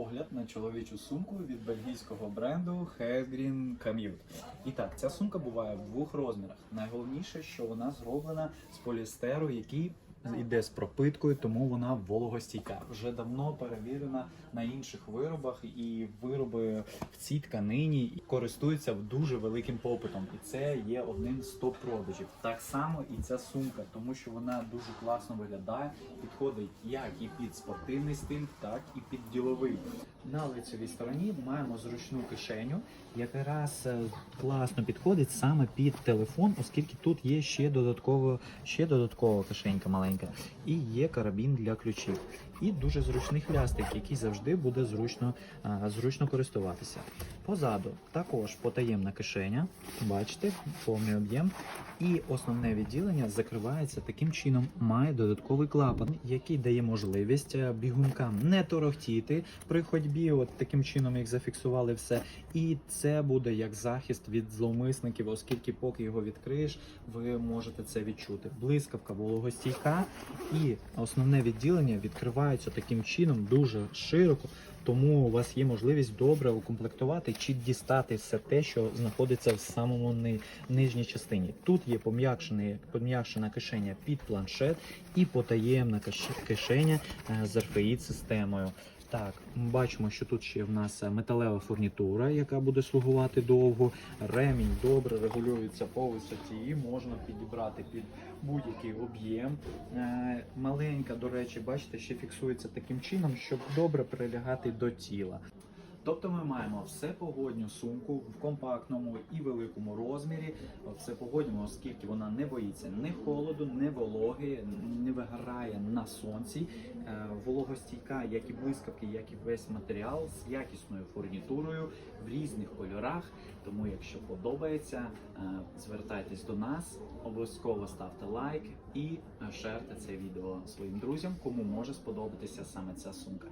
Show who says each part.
Speaker 1: огляд на чоловічу сумку від бельгійського бренду Headgreen Commute. І так, ця сумка буває в двох розмірах. Найголовніше, що вона зроблена з поліестеру, який йде з пропиткою, тому вона вологостійка. Вже давно перевірена на інших виробах, і вироби в цій тканині користуються дуже великим попитом. І це є одним з топ-продажів. Так само і ця сумка, тому що вона дуже класно виглядає, підходить як і під спортивний стиль, так і під діловий. На лицевій стороні маємо зручну кишеню, яка якраз е, класно підходить саме під телефон, оскільки тут є ще додатково ще додаткова кишенька маленька, і є карабін для ключів. І дуже зручний хлястик, який завжди буде зручно, зручно користуватися. Позаду також потаємна кишеня, бачите, повний об'єм. І основне відділення закривається таким чином, має додатковий клапан, який дає можливість е, бігункам не торохтіти при ходьбі, от таким чином, як зафіксували все. І це буде як захист від зловмисників, оскільки поки його відкриєш, ви можете це відчути. Блискавка вологостійка і основне відділення відкривається таким чином дуже широко. Тому у вас є можливість добре укомплектувати чи дістати все те, що знаходиться в самому ни- нижній частині. Тут є пом'якшена кишеня під планшет і потаємна кишеня е, з RFID системою. Так, ми бачимо, що тут ще в нас металева фурнітура, яка буде слугувати довго. Ремінь добре регулюється по висоті, можна підібрати під будь-який об'єм. Е, Маленька, до речі, бачите, ще фіксується таким чином, щоб добре прилягати до тіла. Тобто ми маємо всепогодню сумку в компактному і великому розмірі. Всепогодню, оскільки вона не боїться ні холоду, ні вологи, не вигорає на сонці. Е, Вологостійка, як і блискавки, як і весь матеріал з якісною фурнітурою в різних кольорах. Тому, якщо подобається, е, звертайтесь до нас, обов'язково ставте лайк і шерте це відео своїм друзям, кому може сподобатися саме ця сумка.